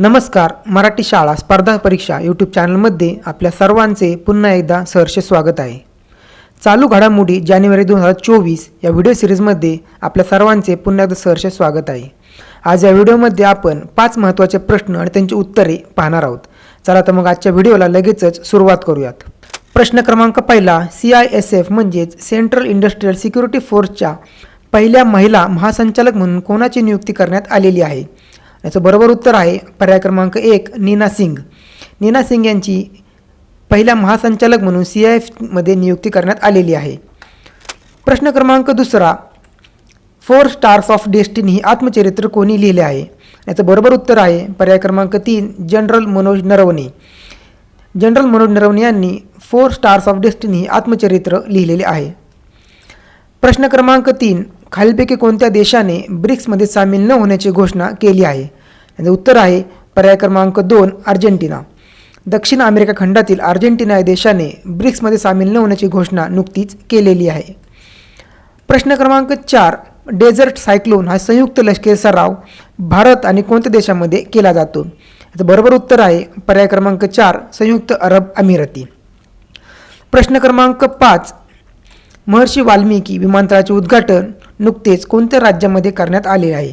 नमस्कार मराठी शाळा स्पर्धा परीक्षा यूट्यूब चॅनलमध्ये आपल्या सर्वांचे पुन्हा एकदा सहर्ष स्वागत आहे. चालू घडामोडी जानेवारी दोन हजार चोवीस या व्हिडिओ सिरीजमध्ये आपल्या सर्वांचे पुन्हा एकदा सहर्ष स्वागत आहे. आज या व्हिडिओमध्ये आपण पाच महत्त्वाचे प्रश्न आणि त्यांची उत्तरे पाहणार आहोत. चला तर मग आजच्या व्हिडिओला लगेचच सुरुवात करूयात. प्रश्न क्रमांक पहिला सी आय एस एफ म्हणजेच सेंट्रल इंडस्ट्रियल सिक्युरिटी फोर्सच्या पहिल्या महिला महासंचालक म्हणून कोणाची नियुक्ती करण्यात आलेली आहे? याचं बरोबर उत्तर आहे पर्याय क्रमांक एक नीना सिंग. नीना सिंग यांची पहिल्या महासंचालक म्हणून सी आय एफमध्ये नियुक्ती करण्यात आलेली आहे. प्रश्न क्रमांक दुसरा फोर स्टार्स ऑफ डेस्टिनी ही आत्मचरित्र कोणी लिहिले आहे? याचं बरोबर उत्तर आहे पर्याय क्रमांक तीन जनरल मनोज नरवणे. जनरल मनोज नरवणे यांनी फोर स्टार्स ऑफ डेस्टिनी ही आत्मचरित्र लिहिलेले आहे. प्रश्न क्रमांक तीन खालीलपैकी कोणत्या देशाने ब्रिक्समध्ये सामील न होण्याची घोषणा केली आहे? याचं उत्तर आहे पर्याय क्रमांक दोन अर्जेंटिना. दक्षिण अमेरिका खंडातील अर्जेंटिना या देशाने ब्रिक्समध्ये सामील न होण्याची घोषणा नुकतीच केलेली आहे. प्रश्न क्रमांक चार डेझर्ट सायक्लोन हा संयुक्त लष्करी सराव भारत आणि कोणत्या देशामध्ये केला जातो? याचं बरोबर उत्तर आहे पर्याय क्रमांक चार संयुक्त अरब अमिराती. प्रश्न क्रमांक पाच महर्षी वाल्मिकी विमानतळाचे उद्घाटन नुकतेच कोणत्या राज्यामध्ये करण्यात आले आहे?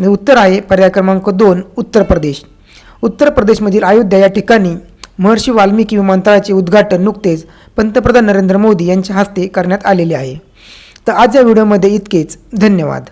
आणि उत्तर आहे पर्याय क्रमांक दोन उत्तर प्रदेश. उत्तर प्रदेशमधील अयोध्या या ठिकाणी महर्षी वाल्मिकी विमानतळाचे उद्घाटन नुकतेच पंतप्रधान नरेंद्र मोदी यांच्या हस्ते करण्यात आलेले आहे. तर आज या व्हिडिओमध्ये इतकेच. धन्यवाद.